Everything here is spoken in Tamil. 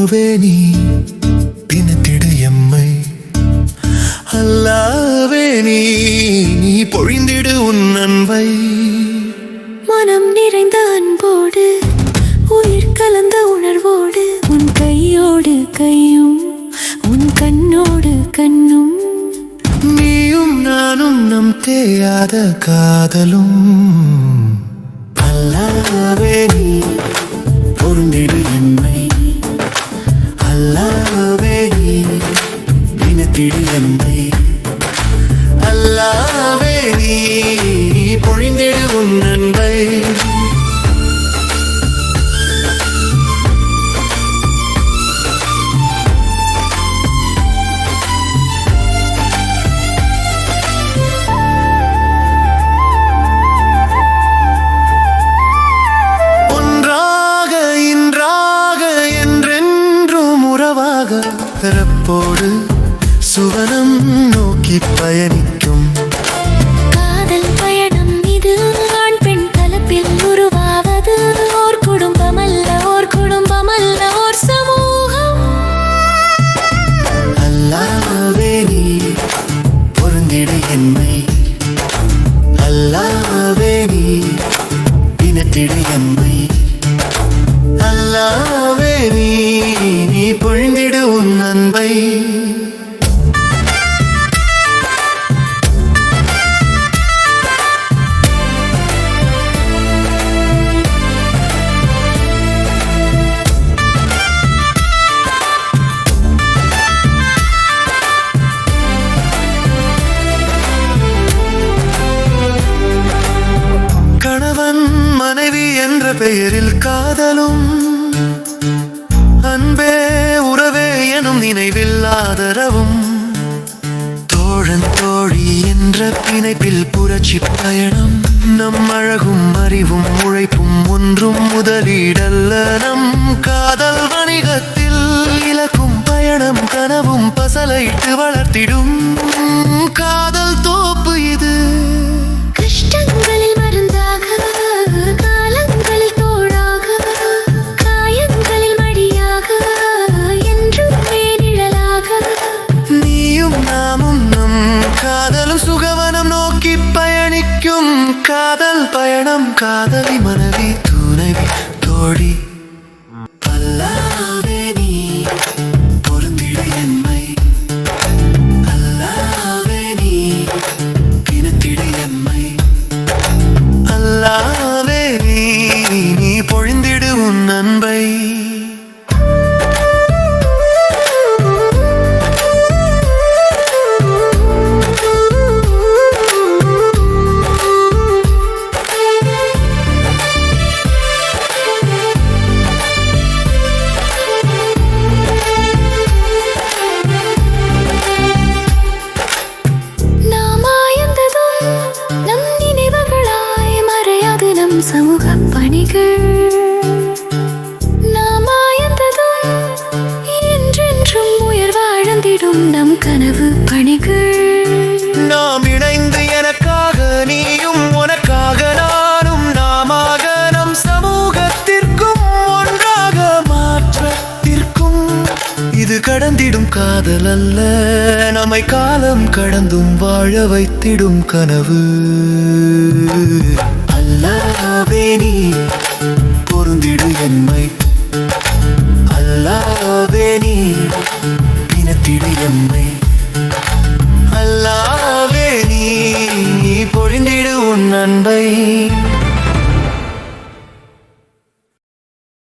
அல்லாவே நீ தினத்திடு எம்மை. அல்லாவே நீ நீ பொழிந்திடு உன் அன்பை. மனம் நிறைந்த அன்போடு உயிர் கலந்த உணர்வோடு உன் கையோடு கையும் உன் கண்ணோடு கண்ணும். நீயும் நானும் நம் தேயாத காதலும். இனத்திடு அல்லாவே நீ பொழிந்திடு உன் அன்பை. ஒன்றாக பிறப்போடு சுவனம் நோக்கி பயணிக்கும். காதல் பயணம் இது ஆண் பெண் கலப்பில் உருவாவது. ஓர் குடும்பம் அல்ல ஓர் குடும்பம் அல்ல ஓர் சமூகம். அல்லாவே நீ பொருந்திடு என்னை. அல்லாவே நீ இனத்திடு என்னை. அல்லாவே நீ நீ பொழிந்திடு உன் அன்பை. என்ற பெயரில் காதலும். அன்பே உறவே எனும் நினைவில் ஆதரவும். தோழன் தோழி என்ற பிணைப்பில் புரட்சி பயணம். நம் அழகும் அறிவும் உழைப்பும் ஒன்றும் முதலீடல்ல நம் காதல் வணிகத்தில் இலக்கும் பயணம் கனவும் பசலைட்டு வளர்த்திடும். காதல் காதல் பயணம் காதலி மனைவி துணைவி தோழி. அல்லாவே பணிகள் நாமாயந்ததும் என்றென்றும் உயர் வாழ்ந்திடும் நம் கனவு பணிகள். நாம் இணைந்து எனக்காக நீயும் உனக்காக நானும் நாமாக நம் சமூகத்திற்கும் ஒன்றாக மாற்றத்திற்கும். இது கடந்திடும் காதல் அல்ல நம்மை காலம் கடந்தும் வாழ வைத்திடும் கனவு. அல்லாவே நீ